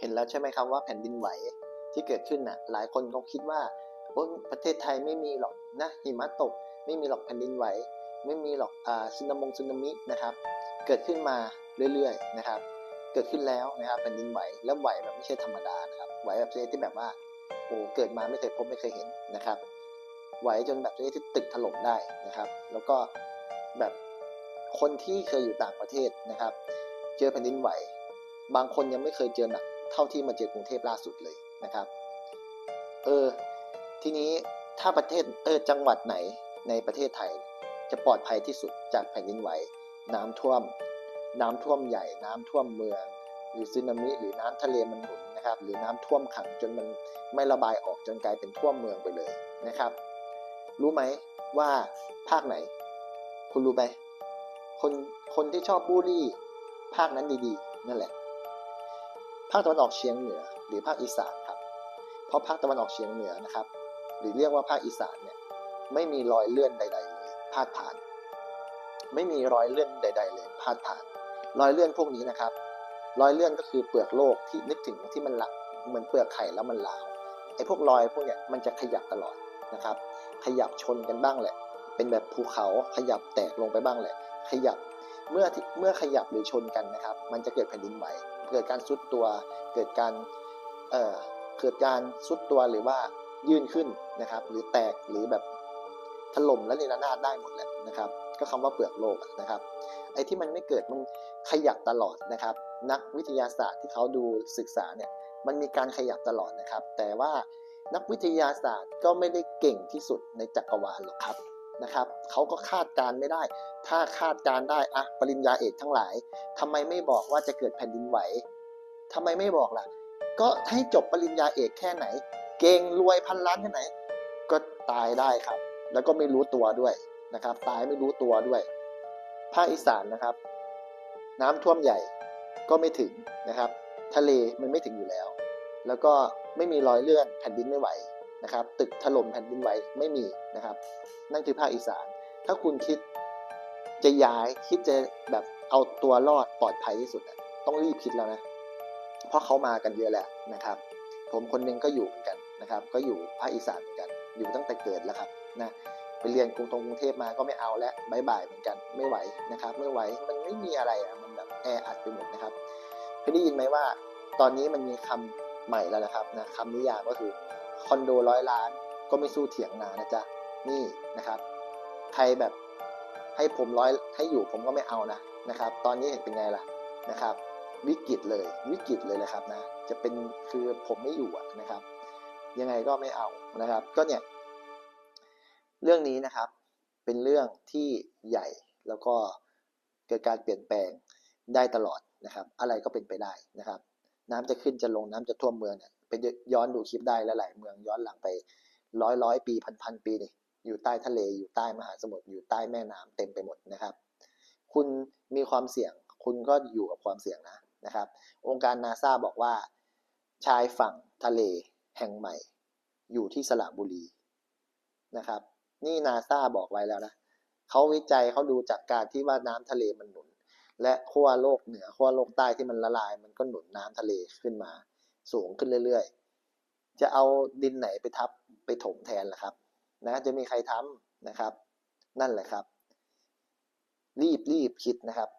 เห็นแล้วใช่ไหมครับว่าแผ่นดินไหวที่เกิดขึ้นน่ะหลายคนก็คิดว่าโอ้ประเทศไทยไม่มีหรอกนะหิมะตก ไม่มีหรอกแผ่นดินไหว ไม่มีหรอกอ่าสึนามงสึนามินะครับ เกิดขึ้นมาเรื่อยๆนะครับ เกิดขึ้นแล้วนะครับแผ่นดินไหวแล้วไหวแบบไม่ใช่ธรรมดานะครับไหวแบบชนิดที่แบบว่าโอ้เกิดมาไม่เคยพบไม่เคยเห็นนะครับ ไหวจนแบบชนิดที่ตึกถล่มได้นะครับ แล้วก็แบบคนที่เคยอยู่ต่างประเทศนะครับ เจอแผ่นดินไหว บางคนยังไม่เคยเจอหนัก เท่าที่มาเจอกรุงเทพล่าสุดเลยนะครับ เออ ทีนี้ถ้าประเทศเออจังหวัดไหนในประเทศไทย จะปลอดภัยที่สุดจากแผ่นดินไหว น้ำท่วม น้ำท่วมใหญ่ น้ำท่วมเมือง หรือสึนามิ หรือน้ำทะเลมันหนุนนะครับ หรือน้ำท่วมขังจนมันไม่ระบายออกจนกลายเป็นท่วมเมืองไปเลยนะครับ รู้ไหมว่าภาคไหน คุณรู้ไหมคนคนที่ชอบบูลลี่ ภาคนั้นดีๆ นั่นแหละ ภาคตะวันออกเฉียงเหนือ หรือภาคอีสานครับ เพราะภาคตะวันออกเฉียงเหนือนะครับ หรือเรียกว่าภาคอีสานเนี่ยไม่มีรอยเลื่อนใด ๆ เลยพาดผ่าน ไม่มีรอยเลื่อนใด ๆ เลยพาดผ่าน รอยเลื่อนพวกนี้นะครับรอยเลื่อนก็คือเปลือกโลกที่นึกถึงที่มันหลักเหมือนเปลือกไข่แล้วมันลาวไอ้พวกรอยพวกเนี้ยมันจะขยับตลอดนะครับ ขยับชนกันบ้างแหละ เป็นแบบภูเขาขยับแตกลงไปบ้างแหละ ขยับ เมื่อเมื่อขยับหรือชนกันนะครับ มันจะเกิดแผ่นดินไหว เกิดการซุดตัว เกิดการเอ่อเกิดการซุดตัวหรือว่ายื่นขึ้นนะครับ หรือแตกหรือแบบถล่มและเนรนาศได้หมดแหละนะครับ ก็คำว่าเปลือกโลกนะครับ ไอ้ที่มันไม่เกิดมันขยับตลอดนะครับ นักวิทยาศาสตร์ที่เขาดูศึกษาเนี่ยมันมีการขยับตลอดนะครับ แต่ว่านักวิทยาศาสตร์ก็ไม่ได้เก่งที่สุดในจักรวาลหรอกครับ นะครับเขาก็คาดการ์ไม่ได้ ถ้าคาดการ์ได้อะปริญญาเอกทั้งหลายทำไมไม่บอกว่าจะเกิดแผ่นดินไหวทำไมไม่บอกล่ะ ก็ให้จบปริญญาเอกแค่ไหน เก่งรวยพันล้านแค่ไหน ก็ตายได้ครับ แล้วก็ไม่รู้ตัวด้วยนะครับ ตายไม่รู้ตัวด้วยภาคอีสานนะครับ น้ำท่วมใหญ่ก็ไม่ถึงนะครับ ทะเลมันไม่ถึงอยู่แล้ว แล้วก็ไม่มีรอยเลื่อนแผ่นดินไม่ไหว นะครับตึกถล่มแผ่นดินไหวไม่มีนะครับ นั่นคือภาคอีสาน ถ้าคุณคิดจะย้ายคิดจะแบบเอาตัวรอดปลอดภัยที่สุด ต้องรีบคิดแล้วนะ เพราะเขามากันเยอะแหละนะครับ ผมคนหนึงก็อยู่เหมือนกันนะครับ ก็อยู่ภาคอีสานเหมือนกัน อยู่ตั้งแต่เกิดแล้วครับนะไปเรียนกรุงทงกรุงเทพมาก็ไม่เอาแล้วบายบายเหมือนกันไม่ไหวนะครับ ไม่ไหวมันไม่มีอะไรอะมันแบบแออัดไปหมดนะครับเคยได้ยินไหมว่า ตอนนี้มันมีคำใหม่แล้วนะครับนะคำนิยามก็คือ คอนโดร้อยล้าน ก็ไม่สู้เถียงนานะจ๊ะนี่นะครับ ใครแบบให้ผมร้อยให้อยู่ผมก็ไม่เอานะนะครับ ตอนนี้เห็นเป็นไงล่ะนะครับ วิกฤตเลยวิกฤตเลยนะครับนะ จะเป็นคือผมไม่อยู่นะครับ ยังไงก็ไม่เอานะครับ ก็เนี่ยเรื่องนี้นะครับเป็นเรื่องที่ใหญ่แล้วก็เกิดการเปลี่ยนแปลงได้ตลอดนะครับ อะไรก็เป็นไปได้นะครับ น้ำจะขึ้นจะลงน้ำจะท่วมเมืองเนี่ย ไปย้อนดูคลิปได้หลายๆเมืองย้อนหลังไปร้อยร้อยปีพันพันปีนี่อยู่ใต้ทะเลอยู่ใต้มหาสมุทรอยู่ใต้แม่น้ำเต็มไปหมดนะครับ คุณมีความเสี่ยง คุณก็อยู่กับความเสี่ยงนะนะครับ องค์การนาซาบอกว่า ชายฝั่งทะเลแห่งใหม่ อยู่ที่สระบุรีนะครับ นี่นาซาบอกไว้แล้วนะเขาวิจัยเขาดูจากการที่ว่าน้ำทะเลมันหนุน และขั้วโลกเหนือขั้วโลกใต้ที่มันละลาย มันก็หนุนน้ำทะเลขึ้นมา สูงขึ้นเรื่อยๆ จะเอาดินไหนไปทับไปถมแทนล่ะครับ นะจะมีใครทำนะครับ นั่นแหละครับ รีบรีบคิดนะครับ